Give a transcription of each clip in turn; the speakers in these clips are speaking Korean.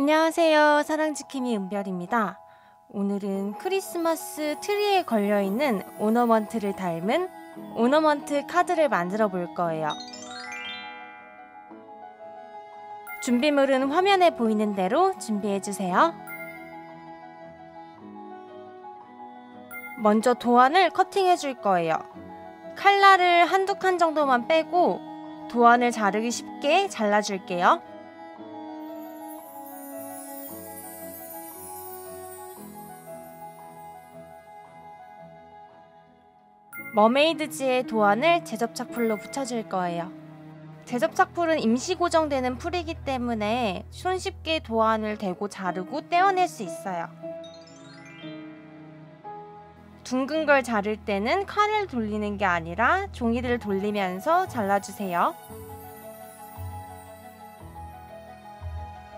안녕하세요. 사랑지킴이 은별입니다. 오늘은 크리스마스 트리에 걸려있는 오너먼트를 닮은 오너먼트 카드를 만들어 볼 거예요. 준비물은 화면에 보이는 대로 준비해 주세요. 먼저 도안을 커팅해 줄 거예요. 칼날을 한두 칸 정도만 빼고 도안을 자르기 쉽게 잘라 줄게요. 머메이드지의 도안을 제접착 풀로 붙여줄 거예요. 제접착 풀은 임시 고정되는 풀이기 때문에 손쉽게 도안을 대고 자르고 떼어낼 수 있어요. 둥근 걸 자를 때는 칼을 돌리는 게 아니라 종이를 돌리면서 잘라주세요.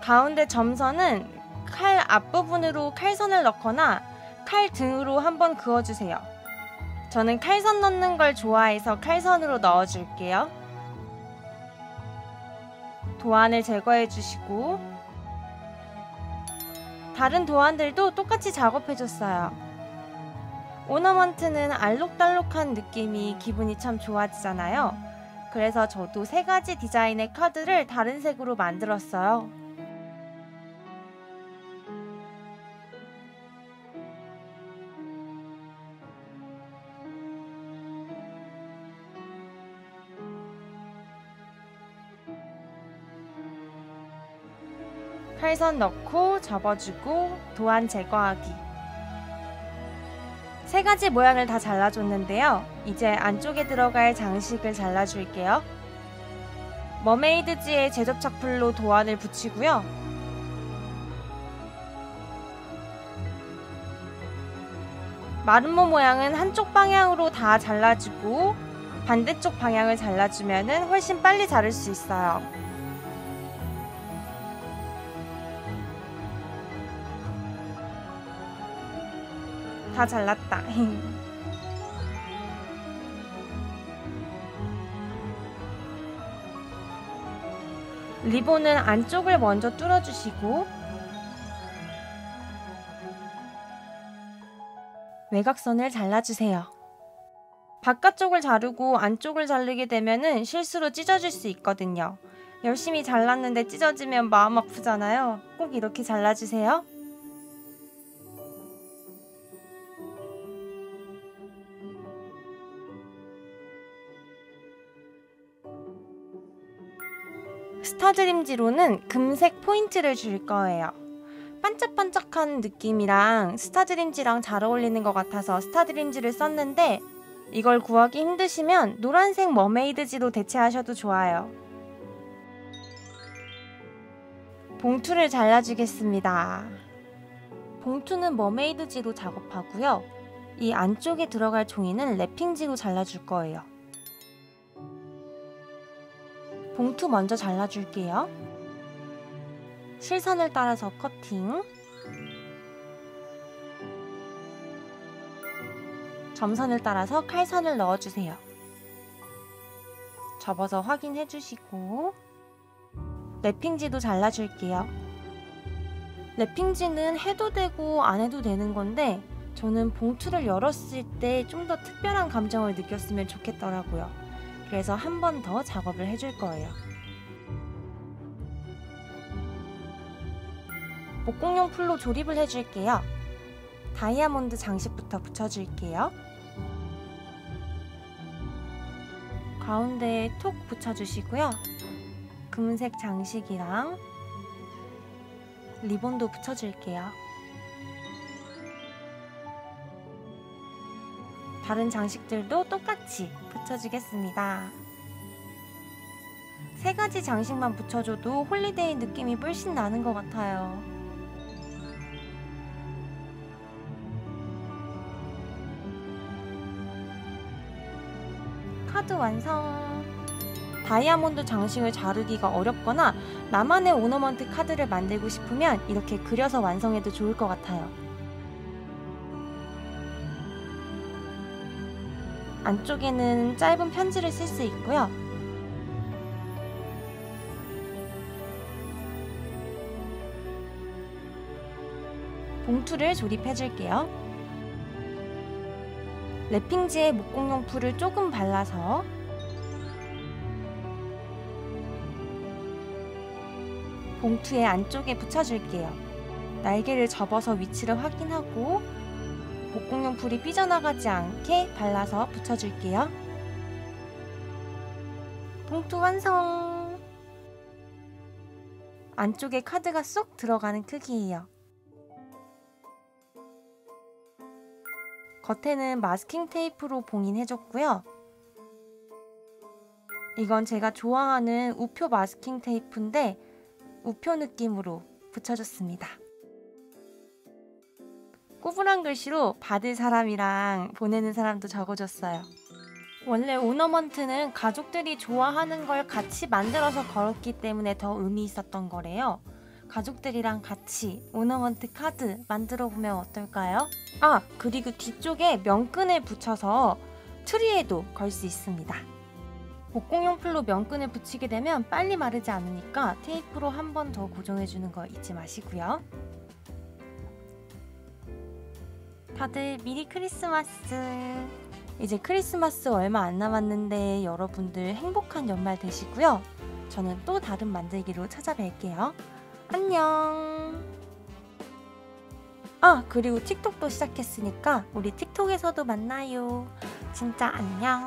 가운데 점선은 칼 앞부분으로 칼선을 넣거나 칼 등으로 한번 그어주세요. 저는 칼선 넣는 걸 좋아해서 칼선으로 넣어줄게요. 도안을 제거해 주시고 다른 도안들도 똑같이 작업해줬어요. 오너먼트는 알록달록한 느낌이 기분이 참 좋아지잖아요. 그래서 저도 세 가지 디자인의 카드를 다른 색으로 만들었어요. 칼선 넣고 접어주고 도안 제거하기 세 가지 모양을 다 잘라줬는데요. 이제 안쪽에 들어갈 장식을 잘라줄게요. 머메이드지의 제접착 풀로 도안을 붙이고요. 마름모 모양은 한쪽 방향으로 다 잘라주고 반대쪽 방향을 잘라주면 훨씬 빨리 자를 수 있어요. 다 잘랐다. 리본은 안쪽을 먼저 뚫어주시고 외곽선을 잘라주세요. 바깥쪽을 자르고 안쪽을 자르게 되면 실수로 찢어질 수 있거든요. 열심히 잘랐는데 찢어지면 마음 아프잖아요. 꼭 이렇게 잘라주세요. 스타드림지로는 금색 포인트를 줄 거예요. 반짝반짝한 느낌이랑 스타드림지랑 잘 어울리는 것 같아서 스타드림지를 썼는데 이걸 구하기 힘드시면 노란색 머메이드지로 대체하셔도 좋아요. 봉투를 잘라주겠습니다. 봉투는 머메이드지로 작업하고요. 이 안쪽에 들어갈 종이는 랩핑지로 잘라줄 거예요. 봉투 먼저 잘라줄게요. 실선을 따라서 커팅 점선을 따라서 칼선을 넣어주세요. 접어서 확인해 주시고 랩핑지도 잘라줄게요. 랩핑지는 해도 되고 안 해도 되는 건데 저는 봉투를 열었을 때 좀 더 특별한 감정을 느꼈으면 좋겠더라고요. 그래서 한 번 더 작업을 해줄 거예요. 목공용 풀로 조립을 해줄게요. 다이아몬드 장식부터 붙여줄게요. 가운데에 톡 붙여주시고요. 금색 장식이랑 리본도 붙여줄게요. 다른 장식들도 똑같이 붙여주겠습니다. 세 가지 장식만 붙여줘도 홀리데이 느낌이 훨씬 나는 것 같아요. 카드 완성! 다이아몬드 장식을 자르기가 어렵거나 나만의 오너먼트 카드를 만들고 싶으면 이렇게 그려서 완성해도 좋을 것 같아요. 안쪽에는 짧은 편지를 쓸 수 있고요. 봉투를 조립해 줄게요. 랩핑지에 목공용풀을 조금 발라서 봉투의 안쪽에 붙여줄게요. 날개를 접어서 위치를 확인하고 목공용 풀이 삐져나가지 않게 발라서 붙여줄게요. 봉투 완성! 안쪽에 카드가 쏙 들어가는 크기예요. 겉에는 마스킹 테이프로 봉인해줬고요. 이건 제가 좋아하는 우표 마스킹 테이프인데 우표 느낌으로 붙여줬습니다. 꾸불한 글씨로 받을 사람이랑 보내는 사람도 적어줬어요. 원래 오너먼트는 가족들이 좋아하는 걸 같이 만들어서 걸었기 때문에 더 의미 있었던 거래요. 가족들이랑 같이 오너먼트 카드 만들어 보면 어떨까요? 아, 그리고 뒤쪽에 명끈을 붙여서 트리에도 걸 수 있습니다. 목공용풀로 명끈을 붙이게 되면 빨리 마르지 않으니까 테이프로 한 번 더 고정해 주는 거 잊지 마시고요. 다들 미리 크리스마스! 이제 크리스마스 얼마 안 남았는데 여러분들 행복한 연말 되시고요. 저는 또 다른 만들기로 찾아뵐게요. 안녕! 아, 그리고 틱톡도 시작했으니까 우리 틱톡에서도 만나요. 진짜 안녕!